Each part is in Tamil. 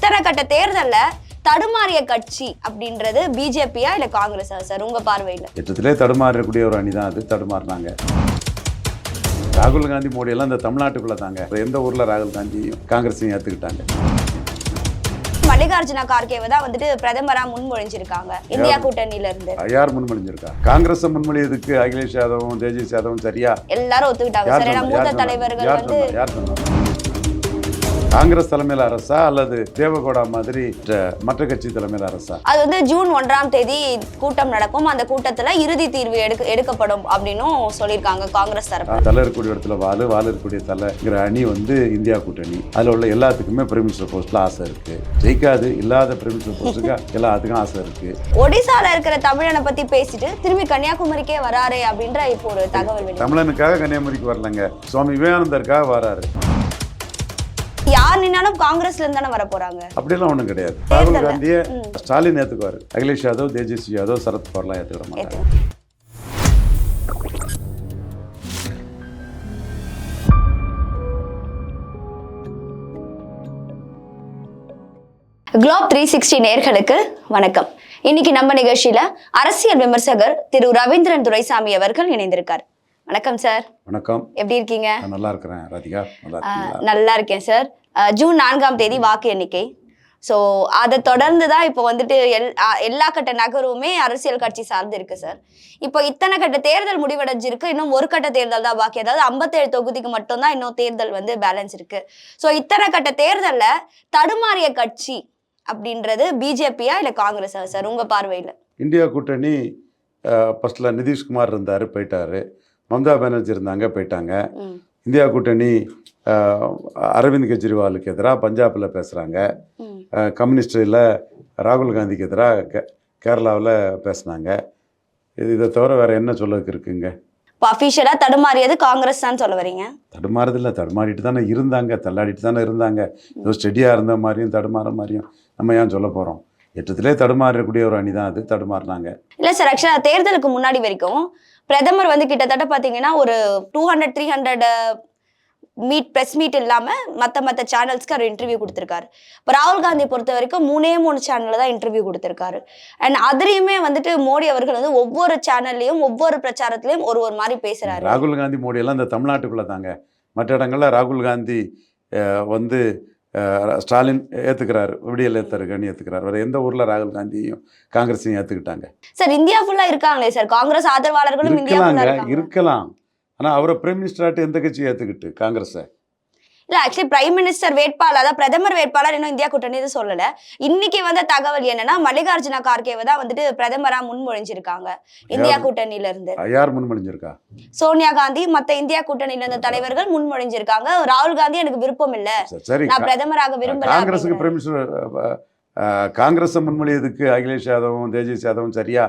இத்தனை கட்ட தேர்தல்ல தடுமாறிய கட்சி அப்படின்றது பிஜேபியா இல்ல காங்கிரஸா சார்? உங்க பார்வையில. எட்டத்திலே தடுமாறக்கூடிய ஒரு அணி தான் அது. தடுமாறினாங்க. ராகுல் காந்தி மோடி எல்லாம் இந்த தமிழ்நாட்டுக்குள்ள தாங்க. எந்த ஊர்ல ராகுல் காந்தியும் காங்கிரஸையும் ஏத்துக்கிட்டாங்க? மல்லிகார்ஜுன கார்கேவை தான் வந்துட்டு பிரதமரா முன்மொழிஞ்சிருக்காங்க. இந்தியா கூட்டணியில இருந்து யார் முன்மொழிஞ்சிருக்கா? காங்கிரஸை முன்மொழியதுக்கு அகிலேஷ் யாதவும் தேஜஸ் யாதவும் சரியா? எல்லாரும் ஒத்துக்கிட்டாங்க? மூத்த? தலைவர்கள் வந்து? காங்கிரஸ் தலைமையில் அரசா அல்லது தேவகோடா மாதிரி மற்ற- கட்சி தலைமையில் அரசா? அது வந்து ஜூன் ஒன்றாம் தேதி கூட்டம் நடக்கும். அந்த கூட்டத்துல இறுதி தீர்வு எடுக்க எடுக்கப்படும் அப்படின்னும் சொல்லியிருக்காங்க காங்கிரஸ் தரப்பு. தலை இருக்கக்கூடிய இடத்துல வாலு வாலு இருக்கக்கூடிய தலைங்கிற அணி வந்து இந்தியா கூட்டணி. அதில் உள்ள எல்லாத்துக்குமே பிரைம் மினிஸ்டர் போஸ்ட்ல ஆசை இருக்கு. ஜெயிக்காது இல்லாத பிரைம் மினிஸ்டர் போஸ்ட்டுக்கு எல்லாத்துக்கும் ஆசை இருக்கு. ஒடிசால இருக்கிற தமிழனை பத்தி பேசிட்டு திரும்பி கன்னியாகுமரிக்கே வராரு அப்படின்ற இப்போ ஒரு தகவல் தமிழனுக்காக கன்னியாகுமரிக்கு வரலங்க. சுவாமி விவேகானந்தருக்காக வராரு. யார் நின்னாலும் காங்கிரஸ்ல இருந்து தானே வர போறாங்க. அப்படியெல்லாம் ஒன்றும் கிடையாது. ராகுல் காந்தியை ஸ்டாலின் ஏற்றுக்குவார் அகிலேஷ் யாதவ் தேஜஸ்வி யாதவ் சரத்பவார்லாம் ஏற்றுக்கிட மாட்டாங்க. குளோப் த்ரீ சிக்ஸ்டி நேர்களுக்கு வணக்கம். இன்னைக்கு நம்ம நிகழ்ச்சியில அரசியல் விமர்சகர் திரு ரவீந்திரன் துரைசாமி அவர்கள் இணைந்திருக்கார். வணக்கம் சார். வணக்கம். எப்படி இருக்கீங்க? நல்லா இருக்கிறேன் ராதிகா. நல்லா இருக்கேன் சார். ஜூன் நான்காம் தேதி வாக்கு எண்ணிக்கை. ஸோ அதை தொடர்ந்து தான் இப்போ வந்துட்டு எல் எல்லா கட்ட நகரவுமே அரசியல் கட்சி சார்ந்து இருக்கு சார் இப்போ இத்தனை கட்ட தேர்தல் முடிவடைஞ்சிருக்கு. இன்னும் ஒரு கட்ட தேர்தல் தான் பாக்கி. அதாவது ஐம்பத்தேழு தொகுதிக்கு மட்டும்தான் இன்னும் தேர்தல் வந்து பேலன்ஸ் இருக்கு. ஸோ இத்தனை கட்ட தேர்தல்ல தடுமாறிய கட்சி அப்படின்றது பிஜேபியா இல்ல காங்கிரஸா சார் உங்க பார்வையில. இந்தியா கூட்டணி ஃபர்ஸ்டில் நிதிஷ்குமார் இருந்தார் போயிட்டாரு. மம்தா பானர்ஜி இருந்தாங்க போயிட்டாங்க. இந்தியா கூட்டணி அரவிந்த் கெஜ்ரிவாலுக்கு எதிராக பஞ்சாபில் பேசுகிறாங்க. கம்யூனிஸ்டில் ராகுல் காந்திக்கு எதிராக கே கேரளாவில் பேசுனாங்க. இது இதை தவிர வேறு என்ன சொல்லக்கு இருக்குங்க? இப்போ அஃபிஷியலா தடுமாறியது காங்கிரஸ் தான் சொல்ல வரீங்க? தடுமாறுதில்ல. தடுமாறிட்டு தானே இருந்தாங்க. தள்ளாடிட்டு தானே இருந்தாங்க. ஏதோ ஸ்டெடியாக இருந்த மாதிரியும் தடுமாற மாதிரியும் நம்ம ஏன் சொல்ல போகிறோம் எட்டத்திலே தடுமாறக்கூடிய ஒரு அணி தான் அது. தடுமாறினாங்க. இல்ல சார் ஆக்சுவலா தேர்தலுக்கு முன்னாடி வரைக்கும் பிரதமர் வந்து கிட்டத்தட்ட பாத்தீங்கன்னா ஒரு two hundred three hundred meet press meet இல்லாம மத்த மத்த சேனல்ஸ்க்கு அவர் இன்டர்வியூ கொடுத்திருக்காரு. இப்போ ராகுல் காந்தி பொறுத்த வரைக்கும் மூணே மூணு சேனல்ல தான் இன்டர்வியூ கொடுத்திருக்காரு. அண்ட் அதுலயுமே வந்துட்டு மோடி அவர்கள் வந்து ஒவ்வொரு சேனல்லையும் ஒவ்வொரு பிரச்சாரத்திலையும் ஒரு ஒரு மாதிரி பேசுறாரு. ராகுல் காந்தி மோடி எல்லாம் இந்த தமிழ்நாட்டுக்குள்ளே தாங்க. மற்ற இடங்கள்ல ராகுல் காந்தி வந்து ஸ்டாலின் ஏற்றுக்கிறாரு விடியல் ஏற்றுருக்கன்னு ஏற்றுக்கிறார் வேறு எந்த ஊரில் ராகுல் காந்தியும் காங்கிரஸையும் ஏற்றுக்கிட்டாங்க சார் இந்தியா ஃபுல்லா இருக்காங்களே சார்? காங்கிரஸ் ஆதரவாளர்களும் இருக்கலாம். ஆனால் அவரை பிரைம் மினிஸ்டராட்டு எந்த கட்சி ஏற்றுக்கிட்டு காங்கிரஸை? இல்ல ஆக்சுவலி பிரைம் மினிஸ்டர் வேட்பாளர் அதாவது பிரதமர் வேட்பாளர் இன்னும் இந்தியா கூட்டணி இது சொல்லல. இன்னைக்கு வந்த தகவல் என்னன்னா மல்லிகார்ஜுன கார்கேவை தான் வந்துட்டு பிரதமரா முன்மொழிஞ்சிருக்காங்க இந்தியா? கூட்டணியில இருந்து யார் முன்மொழிஞ்சிருக்கா? சோனியா காந்தி மத்த இந்தியா கூட்டணியில இருந்த தலைவர்கள் முன்மொழிஞ்சிருக்காங்க. ராகுல் காந்தி எனக்கு விருப்பம் இல்ல. நான் பிரதமராக விரும்பல காங்கிரஸுக்கு. பிரைம் மினிஸ்டர் காங்கிரஸை முன்மொழியதுக்கு அகிலேஷ் யாதவும் தேஜஸ் யாதவும் சரியா?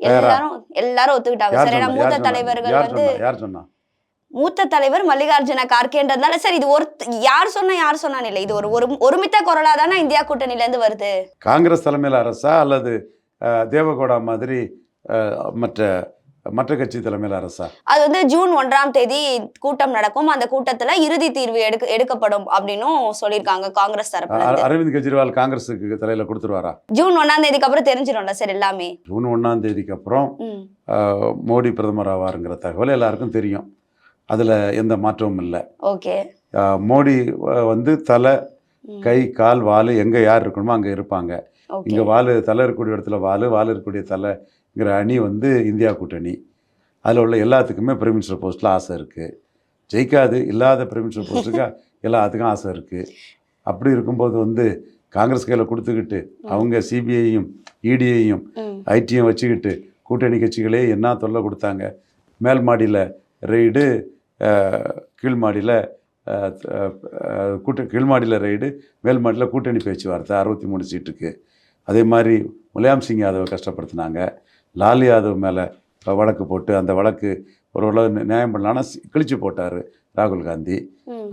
எல்லாரும் எல்லாரும் ஒத்துக்கிட்டாங்க. சார் ஏன்னா மூத்த? தலைவர்கள் வந்து? யார் சொன்னா? மூத்த தலைவர் மல்லிகார்ஜுன கார்கேன்றதுனால சார் இது ஒரு யார் சொன்னா யார் சொன்னான்னு இல்லை. இது ஒரு ஒரு- ஒருமித்த குரலா தானே இந்தியா கூட்டணியில இருந்து வருது. காங்கிரஸ் தலைமையில் அரசா அல்லது தேவகோடா மாதிரி மற்ற மற்ற கட்சி தலைமையில் அரசா? அது வந்து ஜூன் ஒன்றாம் தேதி கூட்டம் நடக்கும். அந்த கூட்டத்துல இறுதி தீர்வு எடுக்க எடுக்கப்படும் அப்படின்னும் சொல்லியிருக்காங்க காங்கிரஸ் இருந்து. அரவிந்த் கெஜ்ரிவால் காங்கிரஸுக்கு தலையில் கொடுத்துருவாரா? ஜூன் ஒன்னாம் தேதிக்கு அப்புறம் தெரிஞ்சிடும்ல சார் எல்லாமே. ஜூன் ஒன்றாம் தேதிக்கு அப்புறம் மோடி பிரதமர் ஆவாருங்கிற தகவல் எல்லாருக்கும் தெரியும். அதில் எந்த மாற்றமும் இல்லை. ஓகே. மோடி வந்து தலை. கை கால் வால் எங்கே யார் இருக்கணுமோ அங்கே இருப்பாங்க. இங்கே வால் தலை இருக்கக்கூடிய இடத்துல வால் வால் இருக்கக்கூடிய தலைங்கிற அணி வந்து இந்தியா கூட்டணி. அதில் உள்ள எல்லாத்துக்குமே பிரைம் மினிஸ்டர் போஸ்ட்டில் ஆசை இருக்குது ஜெயிக்காது இல்லாத பிரைம் மினிஸ்டர் போஸ்ட்டுக்கு எல்லாத்துக்கும் ஆசை இருக்குது அப்படி இருக்கும்போது வந்து காங்கிரஸ் கையில் கொடுத்துக்கிட்டு அவங்க சிபிஐயும் இடியையும் ம். ஐடியும் வச்சுக்கிட்டு கூட்டணி கட்சிகளே என்ன தொல்லை கொடுத்தாங்க? மேல் மாடியில் ரெய்டு கீழ் மாடியில் கூட்ட கீழ் மாடியில் ரெய்டு மேல் மாடியில் கூட்டணி பேச்சுவார்த்தை அறுபத்தி மூணு சீட்டுக்கு. அதே மாதிரி முலாயம் சிங் யாதவை கஷ்டப்படுத்தினாங்க. லால் யாதவ் மேலே வழக்கு போட்டு அந்த வழக்கு ஒரு உலக நியாயம் பண்ணலான்னா கிழிச்சு போட்டார் ராகுல் காந்தி.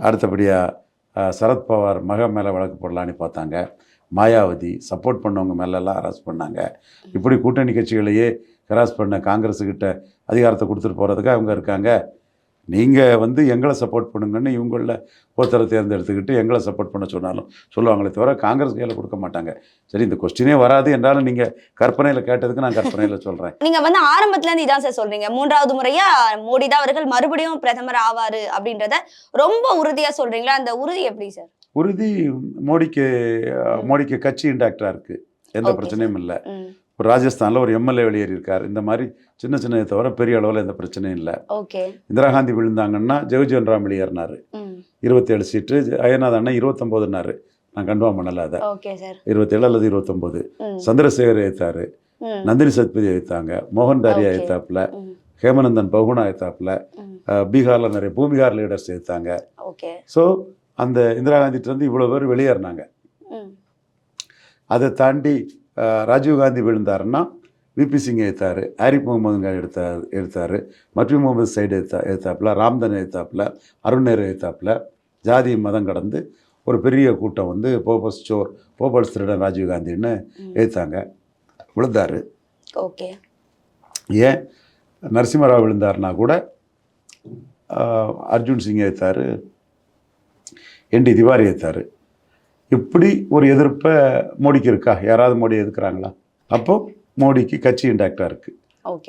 அடுத்தபடியாக சரத்பவார் மக மேலே வழக்கு போடலான்னு பார்த்தாங்க. மாயாவதி சப்போர்ட் பண்ணவங்க மேலெல்லாம் அரெஸ்ட் பண்ணாங்க. இப்படி கூட்டணி கட்சிகளையே ஹராஸ் பண்ண காங்கிரஸுக்கிட்ட அதிகாரத்தை கொடுத்துட்டு போகிறதுக்கு அவங்க இருக்காங்க. நீங்கள் வந்து எங்களை சப்போர்ட் பண்ணுங்கன்னு இவங்கள ஒருத்தரை தேர்ந்தெடுத்துக்கிட்டு எங்களை சப்போர்ட் பண்ண சொன்னாலும் சொல்லுவாங்களே தவிர காங்கிரஸ் கையில் கொடுக்க மாட்டாங்க. சரி இந்த கொஸ்டினே வராது என்றாலும் நீங்கள் கற்பனையில் கேட்டதுக்கு நான் கற்பனையில் சொல்கிறேன் நீங்க வந்து ஆரம்பத்துல இருந்து இதான் சார் சொல்றீங்க. மூன்றாவது முறையா மோடி தான் அவர்கள் மறுபடியும் பிரதமர் ஆவாரு அப்படின்றத ரொம்ப உறுதியா சொல்றீங்களா? அந்த உறுதி எப்படி சார் உறுதி மோடிக்கு மோடிக்கு கட்சி இன்டாக்டாக இருக்குது எந்த பிரச்சனையும் இல்லை. இப்போ ராஜஸ்தானில் ஒரு எம்எல்ஏ வெளியேறியிருக்கார். இந்த மாதிரி சின்ன சின்னதை தவிர பெரிய அளவில் எந்த பிரச்சனையும் இல்லை. ஓகே. இந்திரா காந்தி விழுந்தாங்கன்னா ஜெகஜீவன் ராம் வெளியேறினார். இருபத்தேழு சீட்டு. அய்யநாத் அண்ணன் இருபத்தொம்போதுன்னாரு நான் கன்ஃபார்ம் பண்ணல அதை. Okay sir. இருபத்தேழு அல்லது இருபத்தொம்போது. சந்திரசேகர் ஏத்தாரு. நந்தினி சத்பதி ஏத்தாங்க. மோகன் தாரியா. ஏத்தாப்புல. ஹேமநந்தன் பகுனா ஏத்தாப்புல. பீகார்ல நிறைய பூமிகார் லீடர்ஸ் ஏத்தாங்க. ஓகே. ஸோ அந்த இந்திரா காந்திட்ட இருந்து இவ்வளோ பேர் வெளியேறினாங்க. அதை தாண்டி அஹ், ராஜீவ் காந்தி விழுந்தாருன்னா விபி சிங் ஏத்தாரு ஆரிப் முகமதுங்க எடுத்தார் எடுத்தார் மட்வி முகமது சைடு ஏத்தா ஏத்தாப்புல ராம்தன் ஏத்தாப்புல அருண் நேரு ஏத்தாப்புல ஜாதி மதம் கடந்து ஒரு பெரிய கூட்டம் வந்து போபஸ் சோர் போபஸ் திருடன் ராஜீவ் காந்தின்னு ம். ஏத்தாங்க. விழுந்தாரு. ஓகே. ஏன்? நரசிம்மராவ் விழுந்தாருனா கூட அர்ஜுன் சிங் ஏத்தாரு என்டி திவாரி ஏத்தாரு. இப்படி ஒரு எதிர்ப்பை மோடிக்கு இருக்கா? யாராவது மோடி எதிர்க்கிறாங்களா? அப்போ மோடிக்கு கட்சி இன்டாக்டாக இருக்குது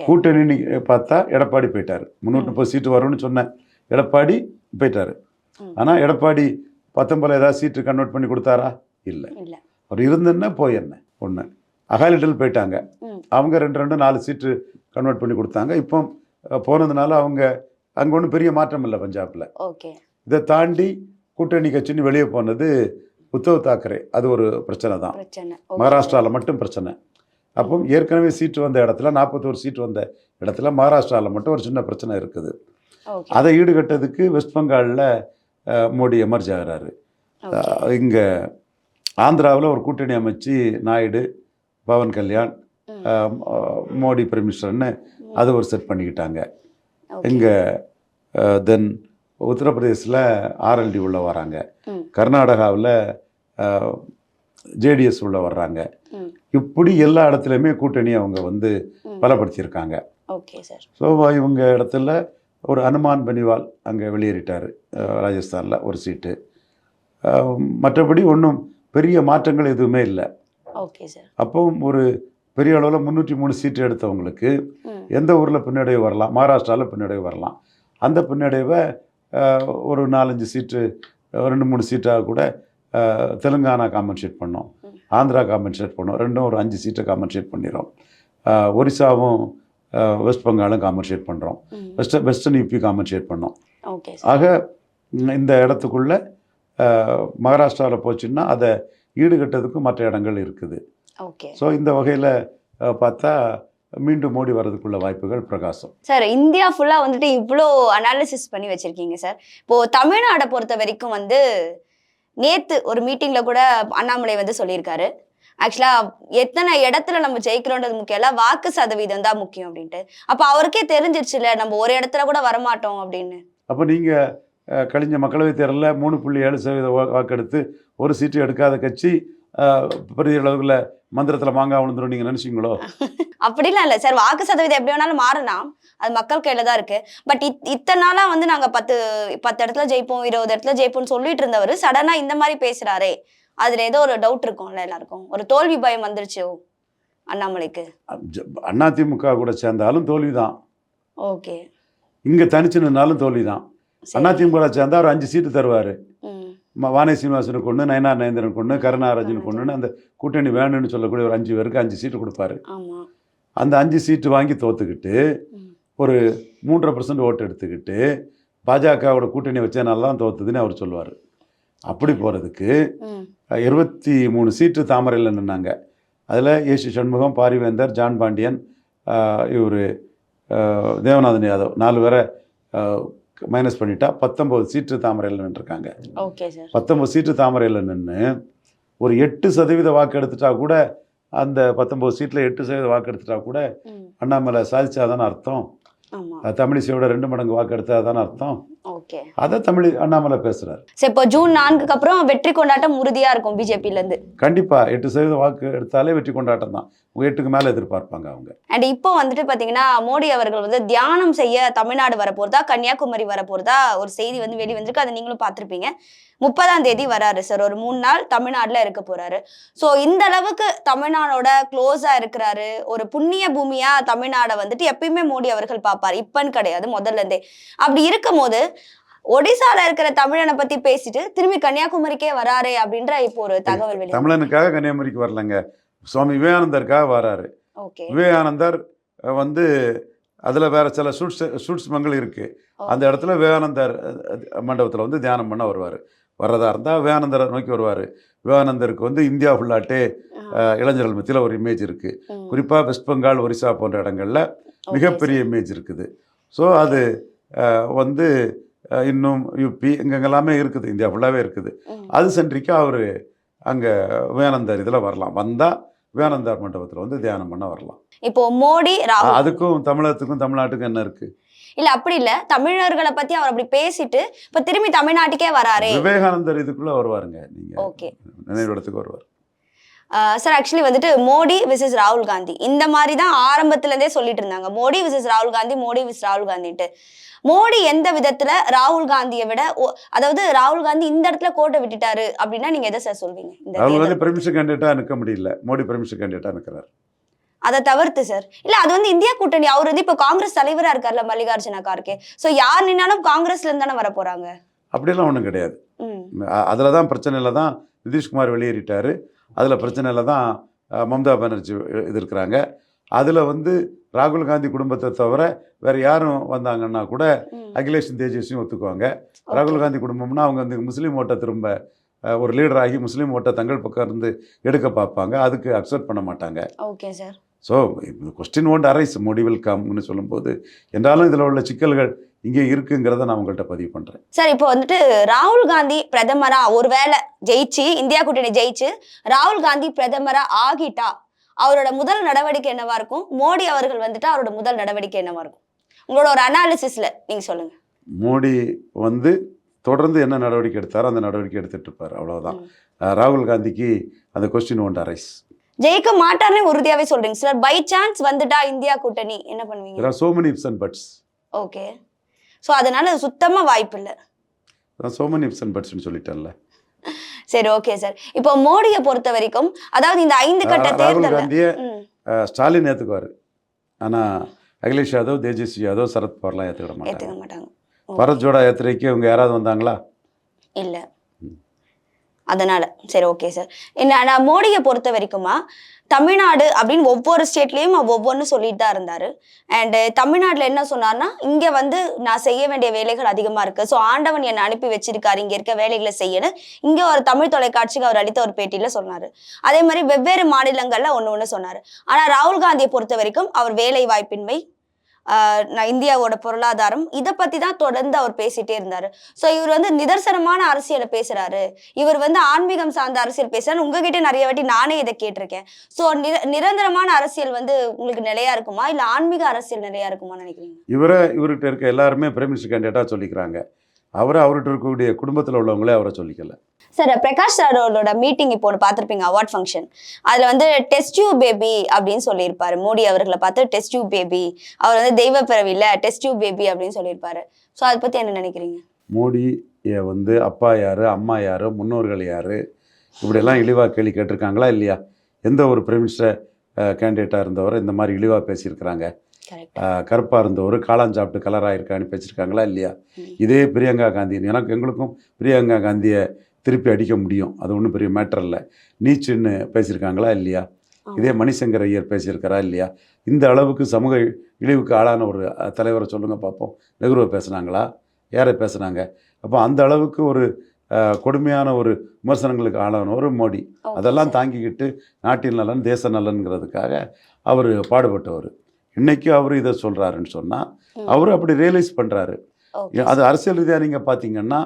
கூட்டணி பார்த்தா எடப்பாடி போயிட்டார். முந்நூற்றி முப்பது சீட்டு வரும்னு சொன்னேன். எடப்பாடி போயிட்டார். ஆனால் எடப்பாடி பத்தொம்பது ஏதாவது சீட்டு கன்வெர்ட் பண்ணி கொடுத்தாரா? இல்லை. அவர் இருந்துன்னா போய் என்ன? ஒன்று அகாலிடல் போயிட்டாங்க. அவங்க ரெண்டு ரெண்டு நாலு சீட்டு கன்வெர்ட் பண்ணி கொடுத்தாங்க. இப்போ போனதுனால அவங்க அங்கே ஒன்றும் பெரிய மாற்றம் இல்லை பஞ்சாபில். இதை தாண்டி கூட்டணி கட்சின்னு வெளியே போனது உத்தவ் தாக்கரே அது ஒரு பிரச்சனை தான். மகாராஷ்டிராவில் மட்டும் பிரச்சனை. அப்போ ஏற்கனவே சீட்டு வந்த இடத்துல நாற்பத்தோரு சீட்டு வந்த இடத்துல மகாராஷ்டிராவில் மட்டும் ஒரு சின்ன பிரச்சனை இருக்குது. அதை ஈடுகட்டதுக்கு வெஸ்ட் பெங்காலில் மோடி எமர்ஜ் ஆகிறாரு. இங்கே ஆந்திராவில் ஒரு கூட்டணி அமைச்சு நாயுடு பவன் கல்யாண் மோடி பிரைம் மினிஸ்டர்னு அதை ஒரு செட் பண்ணிக்கிட்டாங்க. இங்கே தென் உத்தரப்பிரதேசில் ஆர்எல்டி உள்ள வராங்க. கர்நாடகாவில் ஜேடிஎஸ் உள்ள வர்றாங்க. இப்படி எல்லா இடத்துலையுமே கூட்டணி அவங்க வந்து பலப்படுத்தியிருக்காங்க. Okay sir. ஸோ இவங்க இடத்துல ஒரு அனுமான் பனிவால் அங்கே வெளியேறிட்டார் ராஜஸ்தானில் ஒரு சீட்டு. மற்றபடி ஒன்றும் பெரிய மாற்றங்கள் எதுவுமே இல்லை. Okay sir. அப்போ ஒரு பெரிய அளவில் முந்நூற்றி மூணு சீட்டு எடுத்தவங்களுக்கு எந்த ஊரில் பின்னடைவு வரலாம்? மகாராஷ்டிராவில் பின்னடைவு வரலாம். அந்த பின்னடைவை ஒரு நாலஞ்சு சீட்டு ரெண்டு மூணு சீட்டாக கூட தெலுங்கானா காம்பன்சேட் பண்ணோம். ஆந்திரா காம்பன்சேட் பண்ணோம். ரெண்டும் ஒரு அஞ்சு சீட்டை காம்பன்சேட் பண்ணிடும் அஹ், ஒரிசாவும் வெஸ்ட் பெங்காலும் காம்பன்சேட் பண்ணுறோம் ம். வெஸ்டர்ன் யூபி காம்பன்சேட் பண்ணோம். ஆக இந்த இடத்துக்குள்ள மகாராஷ்டிராவில் போச்சுன்னா அதை ஈடுகட்டதுக்கும் மற்ற இடங்கள் இருக்குது. ஸோ இந்த வகையில் பார்த்தா மீண்டும் மோடி வர்றதுக்குள்ள வாய்ப்புகள் பிரகாசம். சார் இந்தியா ஃபுல்லா வந்துட்டு இவ்வளோ அனாலிசிஸ் பண்ணி வச்சிருக்கீங்க சார். இப்போ தமிழ்நாடை பொறுத்த வரைக்கும் வந்து நேத்து ஒரு மீட்டிங்ல கூட அண்ணாமலை வந்து சொல்லியிருக்காரு. ஆக்சுவலா எத்தனை இடத்துல நம்ம ஜெயிக்கிறோன்றது முக்கியம். இல்ல வாக்கு சதவீதம் தான் முக்கியம் அப்படின்ட்டு. அப்ப அவருக்கே தெரிஞ்சிருச்சுல நம்ம ஒரு இடத்துல கூட வரமாட்டோம் அப்படின்னு. அப்போ நீங்கள் கழிஞ்ச மக்களவைத் தேர்தலில் மூணு புள்ளி ஏழு சதவீத வாக்கெடுத்து ஒரு சீட்டு எடுக்காத கட்சி பெரிய அளவில் மந்திரத்தில் மாங்காய் விழுந்துரும் நீங்கள் நினச்சிங்களோ? அப்படிலாம் இல்ல சார். வாக்கு சதவீதம் எப்படி வேணாலும் மாறலாம் அது மக்கள் கையில தான் இருக்கு. பட் இத்தனை நாளா வந்து நாங்க பத்து பத்து இடத்துல ஜெயிப்போம் இருபது இடத்துல ஜெயிப்போம்னு சொல்லிட்டு இருந்தவர் சடனா இந்த மாதிரி பேசுறாரே. அதுல ஏதோ ஒரு டவுட் இருக்கும்ல எல்லாருக்கும். ஒரு தோல்வி பயம் வந்துருச்சோ அண்ணாமலைக்கு. அதிமுக கூட சேர்ந்தாலும் தோல்வி தான் ஓகே. இங்கே தனிச்சு நின்னாலும் தோல்வி தான் அதிமுக சேர்ந்தா ஒரு அஞ்சு சீட்டு தருவார். வானே சீனிவாசனுக்கு கொண்டு நயனா நயந்திரன் கொண்டு கருணாராஜன் கொண்டுன்னு அந்த கூட்டணி வேணும்னு சொல்லக்கூடிய ஒரு அஞ்சு பேருக்கு அஞ்சு சீட்டு கொடுப்பாரு. அந்த அஞ்சு சீட்டு வாங்கி தோத்துக்கிட்டு. ஒரு மூன்றரை பர்சன்ட் ஓட்டு எடுத்துக்கிட்டு பாஜகவோட கூட்டணி வச்சனால தான் தோத்துதுன்னு அவர் சொல்லுவார். அப்படி போகிறதுக்கு இருபத்தி மூணு சீட்டு தாமரையில் நின்னாங்க. அதில் ஏசி சண்முகம் பாரிவேந்தர் ஜான் பாண்டியன் இவர் தேவநாதன் யாதவ். நாலு பேரை மைனஸ் பண்ணிட்டா பத்தொம்பது சீட்டு தாமரையில் நின்றுருக்காங்க. பத்தொம்பது சீட்டு தாமரையில் நின்று ஒரு எட்டு சதவீத வாக்கு எடுத்துட்டா கூட அந்த பத்தொம்பது சீட்டில் எட்டு சதவீத வாக்கு எடுத்துட்டா கூட அண்ணாமலை சாதிச்சாதானே அர்த்தம். தமிழிசையோட ரெண்டு மடங்கு வாக்கு எடுத்தாதானே அர்த்தம். அதை தமிழ் அண்ணாமலை பேசுறாரு. சரி இப்போ ஜூன் நான்குக்கு அப்புறம் வெற்றி கொண்டாட்டம் உறுதியா இருக்கும் பிஜேபில இருந்து கண்டிப்பா எட்டு சதவீத வாக்கு எடுத்தாலே வெற்றி கொண்டாட்டம் தான். எட்டுக்கு மேல எதிர்பார்ப்பாங்க அவங்க. அண்ட் இப்போ வந்துட்டு பாத்தீங்கன்னா மோடி அவர்கள் வந்து தியானம் செய்ய தமிழ்நாடு வரப்போறதா கன்னியாகுமரி வரப்போறதா ஒரு செய்தி வந்து வெளி வந்திருக்கு அதை நீங்களும் பார்த்திருப்பீங்க. முப்பதாம் தேதி வராரு சார். ஒரு மூணு நாள் தமிழ்நாட்டுல இருக்க போறாரு. ஸோ இந்த அளவுக்கு தமிழ்நாடோட க்ளோஸா இருக்கிறாரு. ஒரு புண்ணிய பூமியா தமிழ்நாடை வந்துட்டு எப்பயுமே மோடி அவர்கள் பார்ப்பாரு. இப்பன்னு கிடையாது முதல்ல இருந்தே. அப்படி இருக்கும்போது ஒடிசால இருக்கிற தமிழனை பத்தி பேசிட்டு திரும்பி கன்னியாகுமரிக்கே வராரே அப்படின்ற இப்போ ஒரு தகவல் தமிழனுக்காக கன்னியாகுமரிக்கு வரலங்க. சுவாமி விவேகானந்தருக்காக வராரு. விவேகானந்தர் வந்து அதில் வேற சில சூட்ஸ் சூட்ஸ்மங்கள் இருக்கு. அந்த இடத்துல விவேகானந்தர் மண்டபத்தில் வந்து தியானம் பண்ண வருவார். வர்றதா இருந்தால் விவேகானந்தரை நோக்கி வருவார். விவேகானந்தருக்கு வந்து இந்தியா ஃபுல்லாட்டே இளைஞர்கள் மத்தியில் ஒரு இமேஜ் இருக்குது குறிப்பாக வெஸ்ட் பெங்கால் ஒரிசா போன்ற இடங்களில் மிகப்பெரிய இமேஜ் இருக்குது. ஸோ அது வந்து இன்னும் யூபி இங்கெங்கெல்லாமே இருக்குது. இந்தியா ஃபுல்லாகவே இருக்குது. அது சென்றிக்கு அவர் அங்கே விவேகானந்தர் இதில் வரலாம். வந்தால் விவேகானந்தர் மண்டபத்தில் வந்து தியானம் பண்ண வரலாம். இப்போ மோடி அதுக்கும் தமிழகத்துக்கும் தமிழ்நாட்டுக்கும் என்ன இருக்குது இல்ல அப்படி இல்ல. தமிழர்களை பத்தி அவர் அப்படி பேசிட்டு இப்ப திரும்பி தமிழ்நாட்டுக்கே வராரே. விவேகானந்தர் இதுக்குள்ளே வருவாருங்க. நீங்கள் ஓகே. நினைவிடத்துக்கு வருவார். சார் ஆக்சுவலி வந்துட்டு மோடி விசஸ் ராகுல் காந்தி. இந்த மாதிரி தான் ஆரம்பத்துல இருந்தே சொல்லிட்டு இருந்தாங்க. மோடி விசஸ் ராகுல் காந்தி மோடி விஸ் ராகுல் காந்தின்ட்டு. மோடி எந்த விதத்துல ராகுல் காந்தியை விட அதாவது ராகுல் காந்தி இந்த இடத்துல கோட்டை விட்டுட்டாரு அப்படின்னா நீங்க எதை சார் சொல்வீங்க? தேர்தல்? வந்து பெர்மிஷன் கேண்டிடேட்டாக நிற்க முடியல. மோடி பெர்மிஷன் கேண்டிடேட்டாக நிற்கிறார் அதை தவிர்த்து சார் இல்ல அது வந்து இந்தியா கூட்டணி. அவர் வந்து இப்ப காங்கிரஸ் தலைவரா இருக்கார்ல மல்லிகார்ஜுன கார்கே. சோ யார் நின்னாலும் காங்கிரஸ்ல இருந்து தானே வர போறாங்க? அப்படியெல்லாம் ஒன்றும் கிடையாது. அதில் தான் பிரச்சனையில் தான் நிதிஷ்குமார் வெளியேறிட்டார். அதில் பிரச்சனையில் தான் மம்தா பானர்ஜி இது இருக்கிறாங்க அதில் வந்து ராகுல் காந்தி குடும்பத்தை தவிர வேறு யாரும் வந்தாங்கன்னா கூட. அகிலேஷ் தேஜஸ்வியும் ஒத்துக்குவாங்க. ராகுல் காந்தி குடும்பம்னா அவங்க வந்து முஸ்லீம் ஓட்டை திரும்ப ஒரு லீடர் ஆகி முஸ்லீம் ஓட்டை தங்கள் பக்கம் இருந்து எடுக்க பார்ப்பாங்க. அதுக்கு அக்செப்ட் பண்ண மாட்டாங்க. Okay sir. So question won't arise முடிவில் கம்னு சொல்லும்போது என்றாலும் இதில் உள்ள சிக்கல்கள் இங்கே இருக்குங்கிறத நான் உங்கள்கிட்ட பதிவு பண்ணுறேன் சார் இப்போ வந்துட்டு ராகுல் காந்தி பிரதமரா ஒருவேளை ஜெயிச்சு இந்தியா கூட்டணி ஜெயிச்சு ராகுல் காந்தி பிரதமரா ஆகிட்டா அவரோட முதல் நடவடிக்கை என்னவா இருக்கும்? மோடி அவர்கள் வந்துட்டு அவரோட முதல் நடவடிக்கை என்னவா இருக்கும்? உங்களோட ஒரு அனாலிசிஸ்ல நீங்க சொல்லுங்க. மோடி வந்து தொடர்ந்து என்ன நடவடிக்கை எடுத்தாரோ அந்த நடவடிக்கை எடுத்துட்டு இருப்பார். அவ்வளவுதான். அஹ் ராகுல் காந்திக்கு அந்த கொஸ்டின் ஒன்ட் அரைஸ் ஜெயிக்க மாட்டார்னே உறுதியாவே சொல்றீங்க. சார் பை சான்ஸ் வந்துட்டா இந்தியா கூட்டணி. என்ன பண்ணுவீங்க? There are so many ifs and buts okay so அதனால சுத்தமா வாய்ப்பு இல்லை. சோ மெனி இப்ஸ் அண்ட் பட்ஸ்னு சொல்லிட்டேன்ல. சரி ஓகே சார் இப்போ மோடியை பொறுத்த வரைக்கும் அதாவது இந்த ஐந்து கட்ட ராகுல் தேர்தல் காந்தியை ஸ்டாலின் ஏற்றுக்குவார் ஆனால் அகிலேஷ் யாதவ் தேஜஸ்வி யாதவ் சரத்பவார்லாம் ஏற்றுக்கிட மாட்டாங்க. ஏத்துக்க மாட்டாங்க. பரத் ஜோடா யாத்திரைக்கு இவங்க யாராவது வந்தாங்களா? இல்ல. அதனால. சரி ஓகே சார் என்ன நான் மோடியை பொறுத்த வரைக்குமா தமிழ்நாடு அப்படின்னு ஒவ்வொரு ஸ்டேட்லேயும் ஒவ்வொன்று சொல்லிட்டு தான் இருந்தாரு. அண்ட் தமிழ்நாட்டில் என்ன சொன்னார்னா இங்கே வந்து நான் செய்ய வேண்டிய வேலைகள் அதிகமாக இருக்கு. ஸோ ஆண்டவன் என்னை அனுப்பி வச்சிருக்காரு. இங்கே இருக்க வேலைகளை செய்யணும் இங்கே ஒரு தமிழ் தொலைக்காட்சிக்கு அவர் அளித்த ஒரு பேட்டியில் சொன்னார். அதே மாதிரி வெவ்வேறு மாநிலங்களில் ஒன்று ஒன்று சொன்னார். ஆனால் ராகுல் காந்தியை பொறுத்த வரைக்கும் அவர் வேலை வாய்ப்பின்மை இந்தியாவோட பொருளாதாரம். இதை பத்தி தான் தொடர்ந்து அவர் பேசிட்டே இருந்தாரு. ஸோ இவர் வந்து நிதர்சனமான அரசியலை பேசுறாரு. இவர் வந்து ஆன்மீகம் சார்ந்த அரசியல் பேசுறாரு. உங்ககிட்ட நிறைய வாட்டி நானே இதை கேட்டிருக்கேன். ஸோ நிரந்தரமான அரசியல் வந்து உங்களுக்கு நிலையா இருக்குமா? இல்ல ஆன்மீக அரசியல் நிலையா இருக்குமா நினைக்கிறீங்க இவரை இவர்கிட்ட இருக்க எல்லாருமே பிரைம் மினிஸ்டர் கேண்டிடேட்டாக சொல்லிக்கிறாங்க. அவரை அவர்கிட்ட இருக்கக்கூடிய குடும்பத்தில் உள்ளவங்களே அவரை சொல்லிக்கல. சார் பிரகாஷ் ராரோட மீட்டிங் இப்போ ஒன்று பார்த்துருப்பீங்க அவார்ட் ஃபங்க்ஷன் அதில் வந்து டெஸ்ட் டியூப் பேபி அப்படின்னு சொல்லியிருப்பாரு. மோடி அவர்களை பார்த்து டெஸ்ட் டியூப் பேபி அவர் வந்து தெய்வ பிறவியில் டெஸ்ட் டியூப் பேபி அப்படின்னு சொல்லியிருப்பாரு. ஸோ அதை பற்றி என்ன நினைக்கிறீங்க? மோடி வந்து அப்பா யார் அம்மா யார் முன்னோர்கள் யார்? இப்படியெல்லாம் இழிவாக கேள்வி கேட்டிருக்காங்களா இல்லையா? எந்த ஒரு பிரைம் மினிஸ்டர் கேண்டிடேட்டாக இருந்தவர் இந்த மாதிரி இழிவாக பேசியிருக்கிறாங்க. கருப்பாக இருந்தவர் காளான் சாப்பிட்டு கலராக இருக்கான்னு பேசியிருக்காங்களா இல்லையா? ம். இதே பிரியங்கா காந்தி எனக்கு எங்களுக்கும் பிரியங்கா காந்தியை திருப்பி அடிக்க முடியும். அது ஒன்றும் பெரிய மேட்டர் இல்லை. நீச்சுன்னு பேசியிருக்காங்களா இல்லையா? இதே மணிசங்கர் ஐயர் பேசியிருக்காரா இல்லையா? இந்த அளவுக்கு சமூக இழிவுக்கு ஆளான ஒரு தலைவரை சொல்லுங்க பார்ப்போம் நெஹ்ருவை பேசுனாங்களா? யாரை பேசுனாங்க? அப்போ அந்த அளவுக்கு ஒரு கொடுமையான ஒரு விமர்சனங்களுக்கு ஆளான ஒரு மோடி. அதெல்லாம் தாங்கிக்கிட்டு நாட்டின் நலன் தேச நலன்கிறதுக்காக அவர் பாடுபட்டவர். இன்னைக்கு அவர் இதை சொல்கிறாருன்னு சொன்னால் அவர் அப்படி ரியலைஸ் பண்ணுறாரு அது அரசியல் ரீதியாக நீங்கள் பார்த்தீங்கன்னா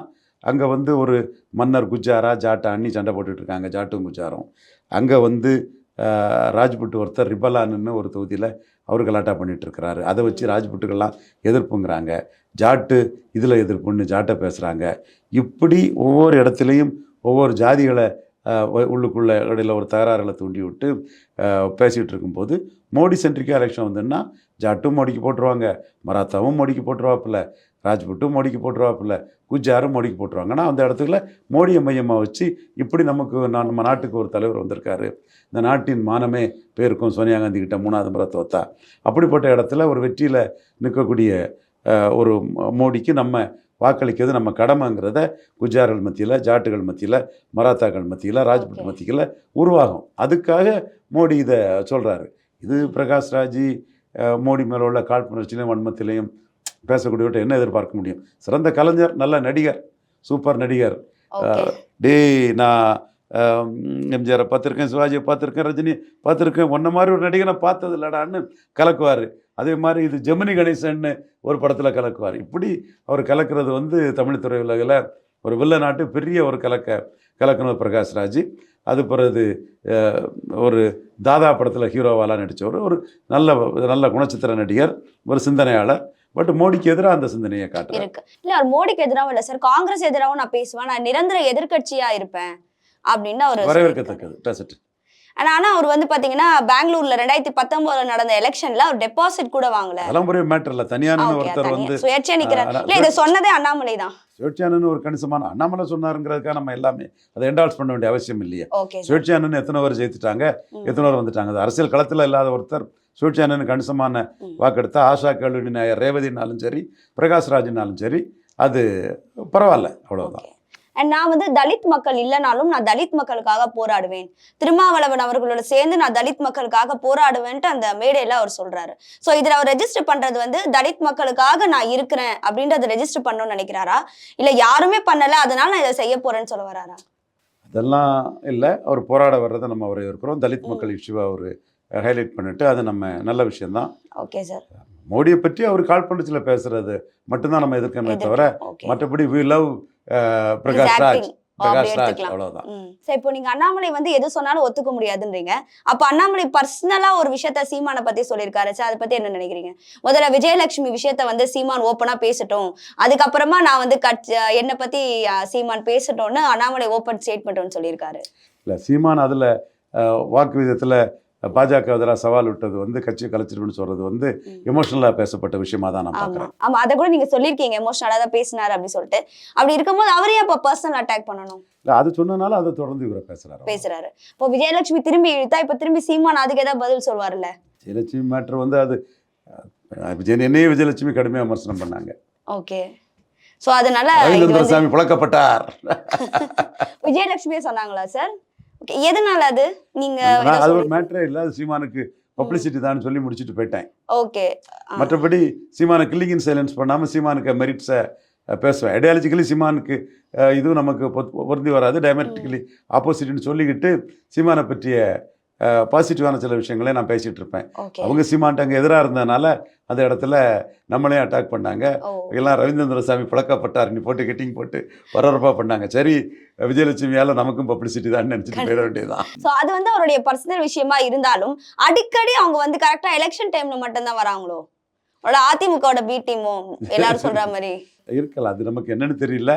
அங்கே வந்து ஒரு மன்னர் குஜாரா ஜாட்டா அண்ணி சண்டை போட்டுட்டு இருக்காங்க ஜாட்டும் குஜாரும். அங்கே வந்து அஹ், ராஜ்புட் ஒருத்தர் ரிபலான்னு ஒரு தொகுதியில் அவர் கலாட்டா பண்ணிட்டு இருக்கிறாரு. அதை வச்சு ராஜ்புட்டுக்கெல்லாம் எதிர்ப்புங்கிறாங்க. ஜாட்டு இதில் எதிர்ப்புன்னு ஜாட்டை பேசுகிறாங்க இப்படி ஒவ்வொரு இடத்துலையும் ஒவ்வொரு ஜாதிகளை உள்ளுக்குள்ள இடையில் ஒரு தகராறுகளை தூண்டி விட்டு பேசிகிட்டு இருக்கும்போது மோடி சென்ட்ரிக்காக எலெக்ஷன் வந்துன்னா ஜாட்டும் மோடிக்கு போட்டுருவாங்க மராத்தாவும் மோடிக்கு போட்டுருவாப்பில்ல ராஜ்புட்டும் மோடிக்கு போட்டுருவாப்புல குஜாரும் மோடிக்கு போட்டுருவாங்க. ஆனால் அந்த இடத்துல மோடியை மையமாக வச்சு இப்படி நமக்கு நான் நம்ம நாட்டுக்கு ஒரு தலைவர் வந்திருக்காரு. இந்த நாட்டின் மானமே பேருக்கும் சோனியா காந்தி கிட்ட மூணாவது முறை தோத்தா. அப்படிப்பட்ட இடத்துல ஒரு வெற்றியில் நிற்கக்கூடிய ஒரு மோடிக்கு நம்ம வாக்களிக்கிறது நம்ம கடமைங்கிறத குஜார்கள் மத்தியில் ஜாட்டுகள் மத்தியில் மராத்தாக்கள் மத்தியில் ராஜ்புட். மத்தியில் உருவாகும். அதுக்காக மோடி இதை சொல்கிறாரு இது பிரகாஷ் ராஜி மோடி மேலே உள்ள காழ்ப்புணர்ச்சியிலையும் வன்மத்திலையும் பேசக்கூடியவர்கிட்ட என்ன எதிர்பார்க்க முடியும்? சிறந்த கலைஞர் நல்ல நடிகர் சூப்பர் நடிகர். டேய் நான் எம்ஜிஆரை பார்த்துருக்கேன் சிவாஜியை பார்த்துருக்கேன் ரஜினி பார்த்துருக்கேன். ஒன்றை மாதிரி ஒரு நடிகனை பார்த்தது இல்லடான்னு கலக்குவார். அதே மாதிரி இது ஜெமினி கணேசன்னு ஒரு படத்தில் கலக்குவார். இப்படி அவர் கலக்கிறது வந்து தமிழ் திரையுலகில் ஒரு வில்ல நாட்டு பெரிய ஒரு கலக்க கலக்கணும் பிரகாஷ் ராஜ். அது பிறகு ஒரு தாதா படத்தில் ஹீரோவாலாம் நடித்தவர் ஒரு நல்ல நல்ல குணச்சித்திர நடிகர் ஒரு சிந்தனையாளர். பட் மோடிக்கு எதிராக அந்த சிந்தனையை காட்டுறேன் இருக்கு. இல்லை அவர் மோடிக்கு எதிராகவும் இல்லை சார். காங்கிரஸ் எதிராகவும் நான் பேசுவேன். நான் நிரந்தர எதிர்கட்சியாக இருப்பேன். அப்படின்னு அவர் வரவேற்கத்தக்கது. பேசட்டு ஆனா அவர் வந்து பாத்தீங்கன்னா பெங்களூர்ல ரெண்டாயிரத்தி பத்தொன்பதுல நடந்த எலெக்ஷன்ல அவர் டெபாசிட் கூட வாங்கல. அதெல்லாம் பெரிய மேட்டர் இல்லை. தனியான ஒருத்தர். வந்து சுயேட்சையா நிக்கிறார் ஆ, இல்ல இதை சொன்னதே அண்ணாமலை தான். சுயேட்சானன் ஒரு கணிசமான அண்ணாமலை சொன்னாருங்கிறதுக்காக நம்ம எல்லாமே அதை என்டால்ஸ் பண்ண வேண்டிய அவசியம் இல்லையே. சுயேட்சானன் எத்தனை பேர் ஜெயித்துட்டாங்க. எத்தனை பேர் வந்துட்டாங்க? அது அரசியல் களத்தில் இல்லாத ஒருத்தர் சுயேட்சானன் கணிசமான. வாக்கெடுத்தா ஆஷா கல்லூரி நாயர் ரேவதினாலும் சரி பிரகாஷ் ராஜினாலும் சரி அது பரவாயில்ல. அவ்வளவுதான். அண்ட் நான் வந்து தலித் மக்கள் இல்லைனாலும் நான் தலித் மக்களுக்காக போராடுவேன். திருமாவளவன் அவர்களோட சேர்ந்து நான் தலித் மக்களுக்காக போராடுவேன்ட்டு அந்த மேடையில அவர் சொல்றாரு. சோ இதுல அவர் ரெஜிஸ்டர் பண்றது வந்து தலித் மக்களுக்காக நான் இருக்கிறேன் அப்படின்றத ரெஜிஸ்டர் பண்ணணும்னு நினைக்கிறாரா? இல்ல யாருமே பண்ணல அதனால நான் இதை செய்ய போறேன்னு சொல்ல வராரா? அதெல்லாம் இல்லை. அவர் போராட வர்றதை நம்ம அவரை இருக்கிறோம். தலித். மக்கள் இஷ்யூவை அவர் ஹைலைட் பண்ணிட்டு அது நம்ம நல்ல விஷயம்தான். ஓகே சார் மோடியை பற்றி அவர் காழ்ப்புணர்ச்சியில் பேசுறது. மட்டும்தான் நம்ம எதிர்க்கணுமே தவிர மற்றபடி வி லவ் பிரகாஷ் ராஜ் பிரகாஷ் அவ்வளவுதான். சரி இப்போ நீங்க அண்ணாமலை வந்து எது சொன்னாலும் ஒத்துக்க முடியாதுன்றீங்க. அப்ப அண்ணாமலை பர்சனலா ஒரு விஷயத்த சீமானை பத்தி சொல்லியிருக்காரு. சார் அதை பத்தி என்ன நினைக்கிறீங்க? முதல்ல விஜயலட்சுமி விஷயத்த வந்து சீமான் ஓப்பனா பேசட்டும். அதுக்கப்புறமா நான் வந்து கட்சி என்னை பத்தி சீமான் பேசட்டும்னு அண்ணாமலை ஓப்பன் ஸ்டேட்மெண்ட் ஒன்று சொல்லியிருக்காரு. இல்லை சீமான் அதில் வாக்கு விதத்தில் பாஜக எதிராக சவால் விட்டது வந்து கட்சி கலைச்சிருக்குன்னு சொல்றது வந்து. எமோஷனலாக பேசப்பட்ட விஷயமா தான் நான் ஆமா. பார்க்குறேன். ஆமா அதை கூட நீங்க சொல்லியிருக்கீங்க. எமோஷனலா தான் பேசினாரு அப்படின்னு சொல்லிட்டு. அப்படி இருக்கும்போது அவரே அப்ப பர்சனல் அட்டாக் பண்ணணும். இல்லை அது சொன்னனால அதை தொடர்ந்து இவரை பேசுகிறாரு பேசுறாரு. இப்போ விஜயலட்சுமி திரும்பி இழுத்தா இப்ப திரும்பி சீமான் அதுக்கு ஏதாவது பதில் சொல்வார்ல விஜயலட்சுமி மேட்ரு வந்து அது விஜய் என்னையே விஜயலட்சுமி கடுமையாக விமர்சனம் பண்ணாங்க. ஓகே. சோ அதனால இது ரவீந்திர வந்து சாமி புழக்கப்பட்டார். விஜயலட்சுமியே சொன்னாங்களா சார் எதனால அது? நீங்க அது ஒரு மேட்டரே இல்லை. அது சீமானுக்கு பப்ளிசிட்டி தான் சொல்லி முடிச்சுட்டு போயிட்டேன். ஓகே. மற்றபடி சீமானை கில்லிங் சைலன்ஸ் பண்ணாமல் சீமானுக்கு மெரிட்ஸை பேசுவேன். ஐடியாலஜிக்கலி சீமானுக்கு இதுவும் நமக்கு பொருந்தி வராது. டைமெட்ரிக்கலி ஆப்போசிட்னு சொல்லிக்கிட்டு சீமானை பற்றிய பாசிட்டிவான சில விஷயங்களே நான் பேசிகிட்டு இருப்பேன். அவங்க சீமான்ட்டு அங்கே எதிராக இருந்ததுனால அந்த இடத்துல நம்மளையும் அட்டாக் பண்ணாங்க. எல்லாம் ரவீந்திர சாமி பழக்கப்பட்டார். நீ போட்டு கெட்டிங் போட்டு வரவரப்பாக பண்ணாங்க. சரி விஜயலட்சுமியால் நமக்கும் பப்ளிசிட்டி தான் நினச்சிட்டு போயிட வேண்டியதுதான். சோ அது வந்து அவருடைய பர்சனல் விஷயமா இருந்தாலும் அடிக்கடி அவங்க வந்து கரெக்டா எலெக்ஷன் டைம்ல மட்டும் தான் வராங்களோ? அவளோட அதிமுகவோட பி டீமும் எல்லாரும் சொல்ற மாதிரி. இருக்கலாம். அது நமக்கு என்னன்னு தெரியல.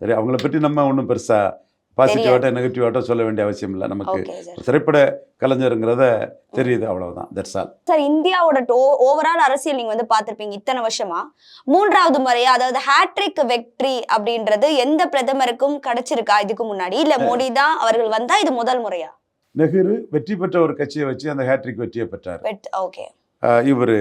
சரி அவங்கள பற்றி நம்ம ஒன்றும் பெருசாக பாசிட்டிவாட்டோ நெகட்டிவாட்டோ சொல்ல வேண்டிய அவசியம் இல்லை. நமக்கு திரைப்பட கலைஞருங்கிறத தெரியுது அவ்வளவுதான். தட்ஸ் ஆல் சார் இந்தியாவோட ஓவரால் அரசியல் நீங்க வந்து பார்த்திருப்பீங்க இத்தனை வருஷமா. மூன்றாவது முறையா அதாவது ஹேட்ரிக் வெற்றி அப்படின்றது எந்த பிரதமருக்கும் கிடைச்சிருக்கா இதுக்கு முன்னாடி? இல்ல மோடி தான் அவர்கள் வந்தா இது முதல் முறையா? நெஹ்ரு வெற்றி பெற்ற ஒரு கட்சியை வச்சு அந்த ஹேட்ரிக் வெற்றியை பெற்றார். ஓகே இவர்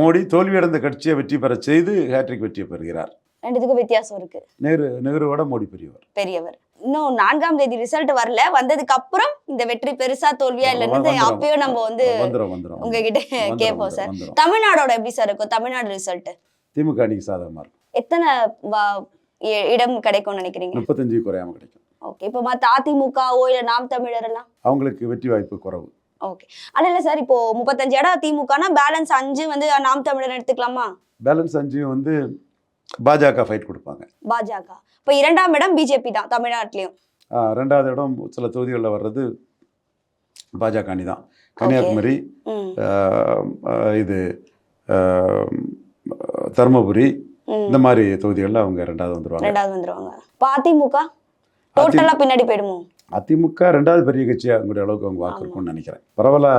மோடி தோல்வியடைந்த கட்சியை வெற்றி பெற செய்து ஹேட்ரிக் வெற்றியை பெறுகிறார். ரெண்டுத்துக்கும் வித்தியாசம் இருக்கு. நேரு நெஹ்ருவோட மோடி பெரியவர். பெரியவர். இன்னும் நான்காம் தேதி ரிசல்ட் வரல. வந்ததுக்கு அப்புறம் இந்த வெற்றி பெருசா தோல்வியா இல்லைன்னு. அப்பயும் நம்ம வந்து உங்ககிட்ட கேட்போம் சார். தமிழ்நாடோட எப்படி சார் இருக்கும்? தமிழ்நாடு ரிசல்ட் திமுக அணிக்கு சாதகமா இருக்கும். எத்தனை இடம் கிடைக்கும்னு நினைக்கிறீங்க? முப்பத்தஞ்சு குறையாம கிடைக்கும். ஓகே. இப்போ மத்த அதிமுகவோ இல்ல நாம் தமிழர் எல்லாம் அவங்களுக்கு வெற்றி வாய்ப்பு குறைவு. ஓகே. ஆனா இல்ல சார் இப்போ முப்பத்தஞ்சு இடம் திமுகனா பேலன்ஸ் அஞ்சு வந்து நாம் தமிழர் எடுத்துக்கலாமா? பேலன்ஸ் அஞ்சையும் வந்து பாஜக ஃபைட் கொடுப்பாங்க. பாஜக. இப்போ இரண்டாம் இடம் பிஜேபி தான் தமிழ்நாட்டிலயும். ரெண்டாவது இடம் சில தொகுதிகளில் வர்றது பாஜக அணி தான். கன்னியாகுமரி இது தருமபுரி இந்த மாதிரி தொகுதிகளில் அவங்க ரெண்டாவது வந்துருவாங்க. ரெண்டாவது வந்துருவாங்க. அதிமுக? டோட்டலா பின்னாடி போயிடுமோ? அதிமுக ரெண்டாவது பெரிய கட்சியாக அவங்களுடைய அளவுக்கு அவங்க வாக்கு இருக்கும்னு நினைக்கிறேன். பரவாயில்ல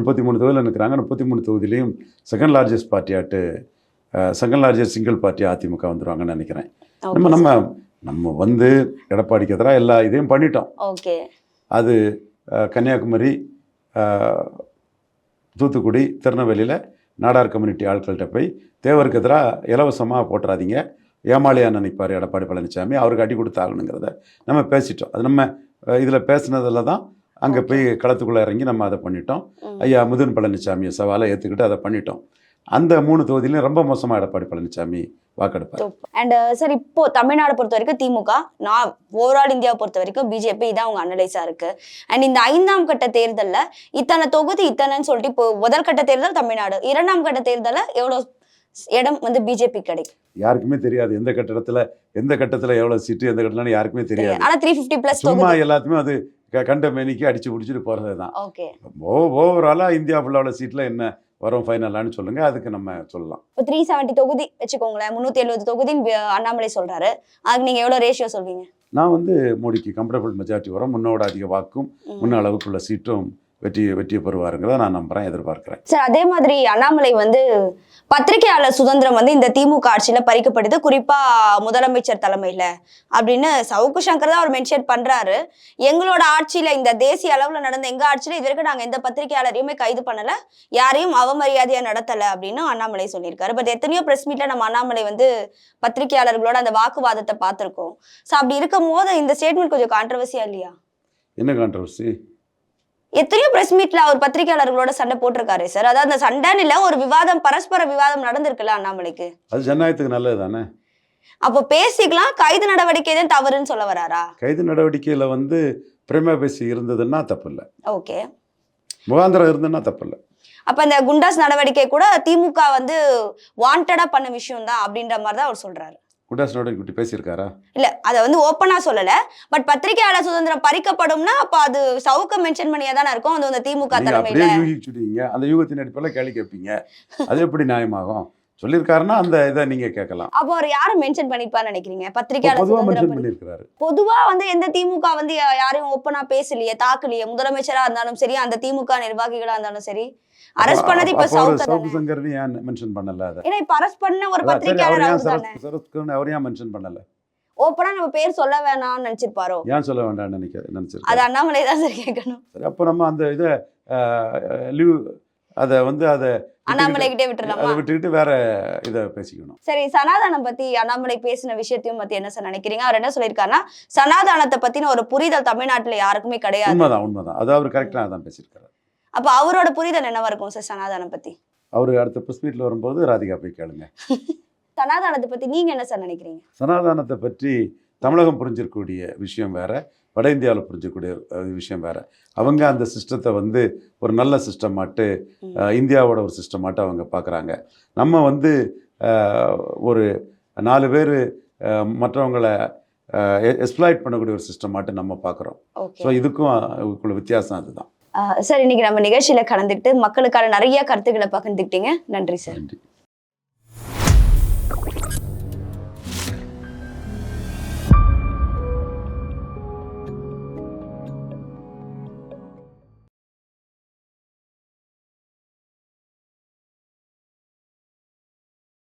முப்பத்தி மூணு தொகுதியில் இருக்கிறாங்க முப்பத்தி மூணு தொகுதியிலையும் second largest பார்ட்டியாட்டு second largest single party AIADMK வந்துருவாங்கன்னு நினைக்கிறேன். நம்ம நம்ம நம்ம வந்து எடப்பாடிக்கு எதிராக எல்லா இதையும் பண்ணிட்டோம். ஓகே அது கன்னியாகுமரி தூத்துக்குடி திருநெல்வேலியில் நாடார் கம்யூனிட்டி ஆட்கள்கிட்ட போய் தேவருக்கு எதிராக இலவசமாக போட்டுறாதீங்க. ஏமாளியா நினைப்பார் எடப்பாடி பழனிசாமி அவருக்கு அடி கொடுத்து ஆகணுங்கிறத நம்ம பேசிட்டோம். அது நம்ம இதில் பேசுனதில் தான் அங்கே போய் களத்துக்குள்ளே இறங்கி நம்ம அதை பண்ணிட்டோம். ஐயா முதுன் பழனிசாமியை சவாலை ஏற்றுக்கிட்டு அதை பண்ணிட்டோம். அந்த மூணு தொகுதியிலையும் ரொம்ப மோசமாக எடப்பாடி பழனிசாமி வாக்கெடுப்பார். அண்ட் சார் இப்போ தமிழ்நாடு பொறுத்த வரைக்கும் திமுக நான் ஓவரால் இந்தியாவை பொறுத்த வரைக்கும் பிஜேபி இதான் அவங்க அனலைஸா இருக்கு. அண்ட் இந்த ஐந்தாம் கட்ட தேர்தல்ல இத்தனை தொகுதி இத்தனைன்னு சொல்லிட்டு இப்போ முதல் கட்ட தேர்தல் தமிழ்நாடு இரண்டாம் கட்ட தேர்தல்ல எவ்வளவு இடம் வந்து பிஜேபி கிடைக்கும்? யாருக்குமே தெரியாது எந்த கட்டடத்தில் எந்த கட்டத்தில் எவ்வளோ சீட்டு எந்த கட்டத்தில் யாருக்குமே தெரியாது. ஆனா த்ரீ ஃபிஃப்டி பிளஸ் சும்மா எல்லாத்துமே அது கண்ட மேனிக்கு அடிச்சு பிடிச்சிட்டு போகிறது தான் ஓகே ஓ ஓவராலாக இந்தியா ஃபுல்லாக சீட்டில் என்ன வரும் ஃபைனலான்னு சொல்லுங்கள் அதுக்கு நம்ம சொல்லலாம். இப்போ த்ரீ செவன்ட்டி தொகுதி வச்சுக்கோங்களேன். முந்நூற்றி எழுபது தொகுதின்னு அண்ணாமலை சொல்றாரு. அதுக்கு நீங்க எவ்வளவு ரேஷியோ சொல்வீங்க? நான் வந்து மோடிக்கு கம்ஃபர்டபுள் மெஜாரிட்டி வரும். முன்னோட அதிக வாக்கும். முன்ன அளவுக்குள்ள சீட்டும் வெற்றி வெற்றி பெறுவாருங்கிறத நான் நம்புகிறேன் எதிர்பார்க்குறேன். சார் அதே மாதிரி அண்ணாமலை வந்து பத்திரிகையாளர் சுதந்திரம் வந்து இந்த திமுக ஆட்சியில பறிக்கப்படுது. குறிப்பா முதலமைச்சர் தலைமையில அப்படின்னு சவுக்கு சங்கர் தான் அவர் மென்ஷன் பண்றாரு. எங்களோட ஆட்சியில இந்த தேசிய அளவுல நடந்த எங்க ஆட்சியில இது வரைக்கும் நாங்க எந்த பத்திரிகையாளரையுமே கைது பண்ணல. யாரையும் அவமரியாதையா நடத்தல அப்படின்னு அண்ணாமலை சொல்லியிருக்காரு. பட் எத்தனையோ பிரஸ் மீட்ல நம்ம அண்ணாமலை வந்து பத்திரிகையாளர்களோட அந்த வாக்குவாதத்தை பார்த்திருக்கோம். ஸோ அப்படி இருக்கும் போது இந்த ஸ்டேட்மெண்ட் கொஞ்சம் கான்ட்ரவர்சியா இல்லையா? என்ன கான்ட்ரவர்சி எத்தனையோ பிரஸ் மீட்ல அவர் பத்திரிகையாளர்களோட சண்டை போட்டிருக்காரு சார் அதாவது அந்த சண்டைன்னு இல்ல ஒரு விவாதம் பரஸ்பர விவாதம் நடந்திருக்குல்ல அண்ணாமலைக்கு? அது ஜனநாயகத்துக்கு நல்லது தானே அப்போ பேசிக்கலாம் கைது நடவடிக்கை தான் தவறுன்னு சொல்ல வராரா? கைது நடவடிக்கையில் வந்து பிரேமா பேசி இருந்ததுன்னா தப்பு இல்லை ஓகே. முகாந்திரம் இருந்ததுன்னா தப்பு இல்லை அப்ப இந்த குண்டாஸ் நடவடிக்கை கூட திமுக வந்து வாண்டடா பண்ண விஷயம் தான் அப்படின்ற மாதிரி தான் அவர் சொல்றாரு. குண்டாஸ் பற்றி பேசியிருக்காரா? இல்ல அத வந்து ஓப்பனா சொல்லல. பட் பத்திரிகையாளர் சுதந்திரம் பறிக்கப்படும்னா அப்ப அது சவுக்க மென்ஷன் பண்ணியா தானே இருக்கும். அது அந்த திமுக தலைமையில அப்படியே யூகிச்சுடுவீங்க அந்த யூகத்தின் அடிப்படையில் கேள்வி கேட்பீங்க. அது எப்படி நியாயமாகும்? சொல்லியிருக்காருன்னா அந்த இதை நீங்க கேட்கலாம். அப்போ அவர் யாரை மென்ஷன் பண்ணிப்பான்னு நினைக்கிறீங்க? பத்திரிகையாளர் சுதந்திரம் மென்ஷன் பண்ணியிருக்கிறாரு. பொதுவா வந்து எந்த திமுக வந்து யாரையும் ஓப்பனா பேசலையே தாக்கலையே முதலமைச்சரா இருந்தாலும் சரி அந்த திமுக நிர்வாகிகளா இருந்தாலும் சரி அரெஸ்ட் பண்ணது இப்ப சவுக்க சங்கர்னு ஏன் மென்ஷன் பண்ணல அதை? ஏன்னா இப்ப அரெஸ்ட் பண்ண ஒரு பத்திரிகையாளர் அவர் ஏன் மென்ஷன் பண்ணல? ஓப்பனா நம்ம பேர் சொல்ல வேணாம்னு நினைச்சிருப்பாரோ? ஏன் சொல்ல வேண்டாம்னு நினைக்க அது நினைச்சிருக்காரு? அண்ணாமலை தான் சார் கேட்கணும். சரி அப்போ நம்ம அந்த இதை லீவ் அதை வந்து அதை அண்ணாமலை விட்டுக்கிட்டு- கிட்டே அதை விட்டுறலாமா விட்டுக்கிட்டு வேற இதை பேசிக்கணும். சரி சனாதானம் பத்தி அண்ணாமலை பேசின விஷயத்தையும் பத்தி என்ன சார் நினைக்கிறீங்க? அவர் என்ன சொல்லியிருக்காருன்னா சனாதானத்தை பத்தின ஒரு புரிதல் தமிழ்நாட்டுல யாருக்குமே கிடையாது. உண்மைதான் உண்மைதான். அது அவர் கரெக்டாக தான் பேசியிருக்காரு. அப்ப அவரோட புரிதல் என்னவா இருக்கும் சார் சனாதானம் பத்தி? அவர் அடுத்த ப்ரெஸ் மீட்டில் வரும்போது ராதிகா போய் கேளுங்க. சனாதானத்தை பத்தி நீங்க என்ன சார் நினைக்கிறீங்க? சனாதானத்தை பற்றி தமிழகம் புரிஞ்சிருக்கக்கூடிய விஷயம் வேற வட இந்தியாவில் புரிஞ்சக்கூடிய விஷயம் வேற. அவங்க அந்த சிஸ்டத்தை வந்து ஒரு நல்ல சிஸ்டமாட்டு இந்தியாவோட ஒரு சிஸ்டமாட்டு அவங்க பார்க்குறாங்க நம்ம வந்து ஒரு நாலு பேர் மற்றவங்களை எக்ஸ்ப்ளாய்ட் பண்ணக்கூடிய ஒரு சிஸ்டமாட்டு நம்ம பார்க்குறோம் ஸோ இதுக்கும் வித்தியாசம் அதுதான். சார் இன்னைக்கு நம்ம நிகழ்ச்சியில கலந்துக்கிட்டு மக்களுக்கான நிறைய கருத்துக்களை பகிர்ந்துக்கிட்டீங்க. நன்றி சார். நன்றி.